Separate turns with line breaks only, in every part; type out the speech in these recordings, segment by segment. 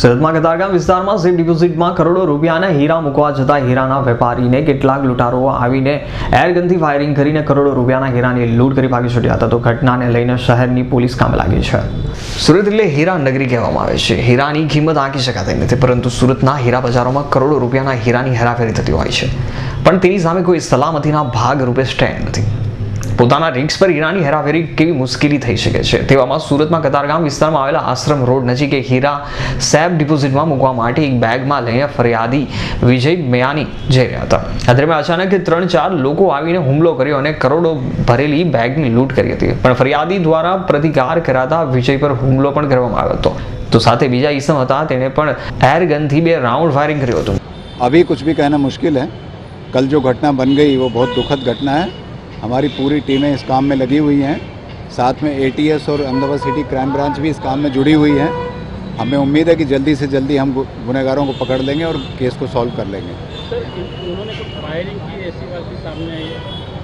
સુરતમાં કતારગામ વિસ્તારમાં સેફ ડિપોઝિટમાં કરોડો રૂપિયાના હીરા મૂકવા જતા હીરાના વેપારીને કેટલાક લૂંટારો આવીને એરગનથી ફાયરિંગ કરીને કરોડો રૂપિયાના હીરાની લૂંટ કરી ભાગી છૂટ્યા હતા. તો ઘટનાને લઈને શહેરની પોલીસ કામે લાગી છે. સુરત એટલે હીરા નગરી કહેવામાં આવે છે. હીરાની કિંમત આંકી શકાતી નથી, પરંતુ સુરતના હીરા બજારોમાં કરોડો રૂપિયાના હીરાની હેરાફેરી થતી હોય છે. પણ તેની સામે કોઈ સલામતીના ભાગ રૂપે સ્ટેન્ડ નથી. પોતાના રિક્સ પર હીરાની હેરાફેરી કેવી મુશ્કેલી થઈ શકે છે તેવામાં સુરતમાં કતારગામ વિસ્તારમાં આવેલા આશ્રમ રોડ નજીક એક હીરા સેફ ડિપોઝિટમાં મૂકવા માટે એક બેગમાં લઈને ફરિયાદી વિજય મેયાની જઈ રહ્યા હતા આ દરમિયાન અચાનક ત્રણ ચાર લોકો આવીને હુમલો કર્યો અને કરોડો ભરેલી બેગની લૂંટ કરી હતી પણ ફરિયાદી દ્વારા પ્રતિકાર કરાતા વિજય પર હુમલો પણ કરવામાં આવ્યો હતો તો સાથે બીજા ઈસમ હતા તેણે પણ એર ગનથી બે રાઉન્ડ ફાયરિંગ કર્યું હતું
अभी कुछ भी कहना मुश्किल है कल जो घटना बन गई वो बहुत दुखद घटना है हमारी पूरी टीमें इस काम में लगी हुई हैं। साथ में एटीएस और अहमदाबाद सिटी क्राइम ब्रांच भी इस काम में जुड़ी हुई है। हमें उम्मीद है कि जल्दी से जल्दी हम गुनहगारों को पकड़ लेंगे और केस को सॉल्व कर लेंगे।
सर उन्होंने कुछ फायरिंग की ऐसी बात भी सामने आई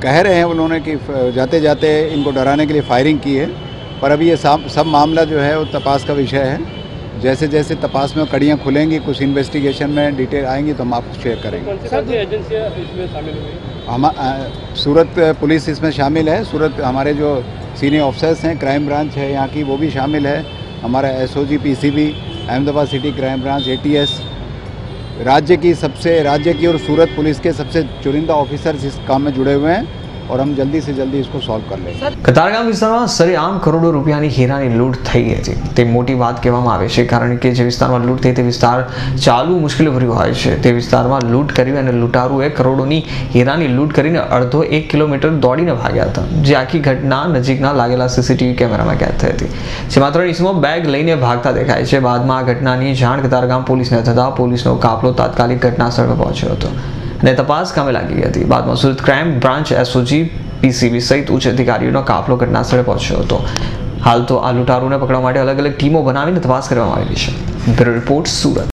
कह रहे हैं उन्होंने कि जाते जाते इनको डराने के लिए फायरिंग की है पर अभी ये सब मामला जो है वो तपास का विषय है। जैसे जैसे तपास में कड़ियाँ खुलेंगी कुछ इन्वेस्टिगेशन में डिटेल आएँगी तो हम आपको शेयर करेंगे। हम सूरत पुलिस इसमें शामिल है। सूरत हमारे जो सीनियर ऑफिसर्स हैं, क्राइम ब्रांच है यहाँ की, वो भी शामिल है। हमारा S O G P C B Ahmedabad city crime branch A T S राज्य की सबसे, राज्य की और सूरत पुलिस के सबसे चुनिंदा ऑफिसर्स इस काम में जुड़े हुए हैं। और हम जल्दी से जल्दी इसको सॉल्व कर लेंगे
કતારગામ વિસ્તારમાં સરેઆમ કરોડો રૂપિયાની હીરાની લૂંટ થઈ હતી તે મોટી વાત કહેવામાં આવે છે કારણ કે જે વિસ્તારમાં લૂંટ થઈ તે વિસ્તાર ચાલવું મુશ્કેલી ભર્યું હોય છે તે વિસ્તારમાં લૂંટ કરી અને લૂંટારુએ કરોડોની હીરાની લૂંટ કરીને અડધો એક કિલોમીટર દોડીને ભાગ્યા હતા જે આખી ઘટના નજીકના લાગેલા સીસીટીવી કેમેરામાં કેદ થઈ હતી જેમાં ત્રણ ઇસમો બેગ લઈને ભાગતા દેખાય છે બાદમાં આ ઘટનાની જાણ કતારગામ પોલીસને થતાં પોલીસનો કાફલો તાત્કાલિક ઘટના સ્થળ પર પહોંચ્યો હતો અને તપાસ કામે લાગી ગઈ હતી. બાદમાં Surat crime branch SOG PCB સહિત ઉચ્ચ અધિકારીઓનો કાફલો ઘટના સ્થળે પહોંચ્યો હતો. હાલ તો આ લૂંટારૂને પકડવા માટે અલગ અલગ ટીમો બનાવીને તપાસ કરવામાં આવી છે. Bureau report Surat.